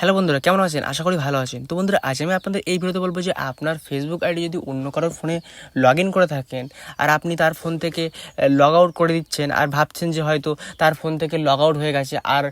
Hello বন্ধুরা, কেমন আছেন? আশা করি ভালো আছেন। তো বন্ধুরা, আজ আমি আপনাদের এই ভিডিওতে বলব যে আপনার ফেসবুক আইডি যদি অন্য কারোর ফোনে লগ ইন করে থাকেন আর আপনি তার ফোন থেকে লগ আউট করে দিচ্ছেন আর ভাবছেন যে হয়তো তার ফোন থেকে লগ আউট হয়ে গেছে আর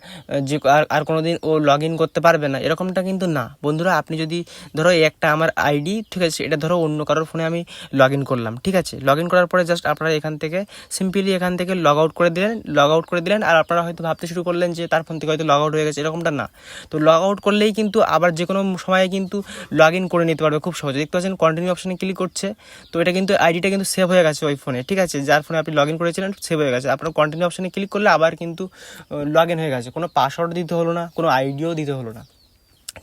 যে আর- কোনো দিন ও লগ ইন করতে পারবে না, এরকমটা কিন্তু না। বন্ধুরা, আপনি যদি ধরো একটা আমার আইডি, ঠিক আছে, এটা ধরো অন্য কারোর ফোনে আমি লগ ইন করলাম, ঠিক আছে? লগ ইন করার পরে জাস্ট আপনারা এখান থেকে সিম্পলি এখান থেকে লগ আউট করে দিলেন লগ আউট করে দিলেন আর আপনারা হয়তো ভাবতে শুরু করলেন যে তার ফোন থেকে হয়তো লগ আউট হয়ে গেছে, এরকমটা না। তো লগ আউট করলেই কিন্তু আবার যে কোনো সময়ে কিন্তু লগ ইন করে নিতে পারবে খুব সহজে। দেখতে পাচ্ছেন কন্টিনিউ অপশানে ক্লিক করছে। তো এটা কিন্তু আইডিটা কিন্তু সেভ হয়ে গেছে ওই ফোনে ঠিক আছে? যার ফোনে আপনি লগ ইন করেছিলেন সেভ হয়ে গেছে। আপনার কন্টিনিউ অপশানে ক্লিক করলে আবার কিন্তু লগ ইন হয়ে গেছে। কোনো পাসওয়ার্ড দিতে হলো না, কোনো আইডিও দিতে হলো না।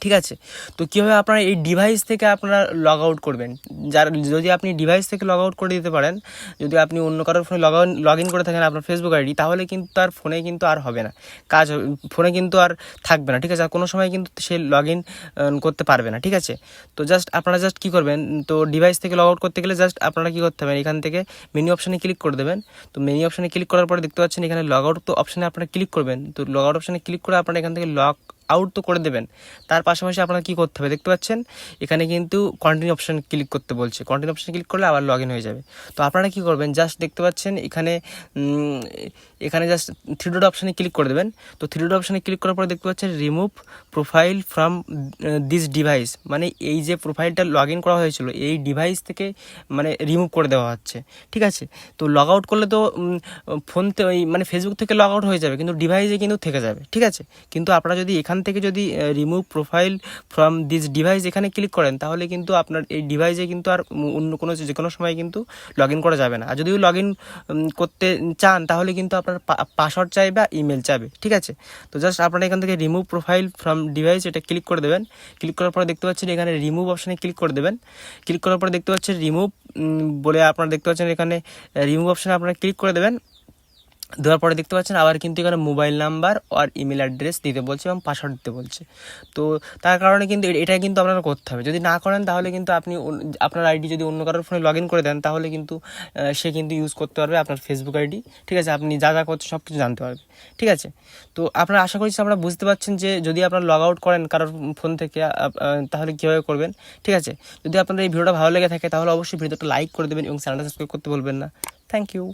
ঠিক আছে? তো কীভাবে আপনারা এই ডিভাইস থেকে আপনারা লগ আউট করবেন? যার, যদি আপনি ডিভাইস থেকে লগ আউট করে দিতে পারেন, যদি আপনি অন্য কারোর ফোনে লগ লগ ইন করে থাকেন আপনার ফেসবুক আইডি তাহলে কিন্তু তার ফোনে কিন্তু আর হবে না। কাজ ফোনে কিন্তু আর থাকবে না, ঠিক আছে? আর কোনো সময় কিন্তু সে লগ ইন করতে পারবে না, ঠিক আছে? তো জাস্ট আপনারা জাস্ট কী করবেন? তো ডিভাইস থেকে লগ আউট করতে গেলে জাস্ট আপনারা কী করতে হবে এখান থেকে মেনু অপশানে ক্লিক করে দেবেন। তো মেনু অপশানে ক্লিক করার পরে দেখতে পাচ্ছেন এখানে লগ আউট তো অপশানে আপনারা ক্লিক করবেন। তো লগ আউট অপশানে ক্লিক করে আপনারা এখান থেকে লগ আউট তো করে দেবেন। তার পাশাপাশি আপনারা কী করতে হবে দেখতে পাচ্ছেন? এখানে কিন্তু কন্টিনিউ অপশান ক্লিক করতে বলছে। কন্টিনিউ অপশান ক্লিক করলে আবার লগ ইন হয়ে যাবে। তো আপনারা কী করবেন? জাস্ট দেখতে পাচ্ছেন এখানে এখানে জাস্ট থ্রি ডট অপশানে ক্লিক করে দেবেন। তো থ্রি ডট অপশানে ক্লিক করার পরে দেখতে পাচ্ছেন remove profile from this device মানে এই যে প্রোফাইলটা লগ ইন করা হয়েছিল, এই ডিভাইস থেকে মানে রিমুভ করে দেওয়া হচ্ছে। ঠিক আছে? তো লগ আউট করলে তো ফোনতে ওই মানে ফেসবুক থেকে লগ আউট হয়ে যাবে। কিন্তু ডিভাইসে কিন্তু থেকে যাবে। ঠিক আছে? কিন্তু আপনারা যদি এখান থেকে যদি remove profile from this device এখানে ক্লিক করেন, তাহলে কিন্তু আপনার এই ডিভাইসে কিন্তু আর অন্য কোনো যে কোনো সময় কিন্তু লগ ইন করা যাবে না। আর যদিও লগ ইন করতে চান, তাহলে কিন্তু আপনার পাসওয়ার্ড চাইবে বা ইমেল চাইবে, ঠিক আছে? তো জাস্ট আপনারা এখান থেকে রিমুভ প্রোফাইল ফ্রম ডিভাইস এটা ক্লিক করে দেবেন। ক্লিক করার পরে দেখতে পাচ্ছেন এখানে রিমুভ অপশানে ক্লিক করে দেবেন। ক্লিক করার পরে দেখতে পাচ্ছেন রিমুভ বলে আপনারা দেখতে পাচ্ছেন এখানে রিমুভ অপশানে আপনারা ক্লিক করে দেবেন। দেওয়ার পরে দেখতে পাচ্ছেন আবার কিন্তু এখানে মোবাইল নাম্বার আর ইমেল অ্যাড্রেস দিতে বলছে এবং পাসওয়ার্ড দিতে বলছে। তো তার কারণে কিন্তু এটা কিন্তু আপনারা করতে হবে। যদি না করেন তাহলে কিন্তু আপনি আপনার আইডি যদি অন্য কারোর ফোনে লগ ইন করে দেন তাহলে কিন্তু সে কিন্তু ইউজ করতে পারবে আপনার ফেসবুক আইডি। ঠিক আছে? আপনি যা যা করছে সব কিছু জানতে পারবে। ঠিক আছে? তো আপনারা আশা করছি আপনারা বুঝতে পারছেন যে যদি আপনারা লগ আউট করেন কারোর ফোন থেকে তাহলে কীভাবে করবেন? ঠিক আছে? যদি আপনাদের এই ভিডিওটা ভালো লেগে থাকে তাহলে অবশ্যই ভিডিওটা লাইক করে দেবেন এবং চ্যানেলটা সাবস্ক্রাইব করতে বলবেন না। Thank you.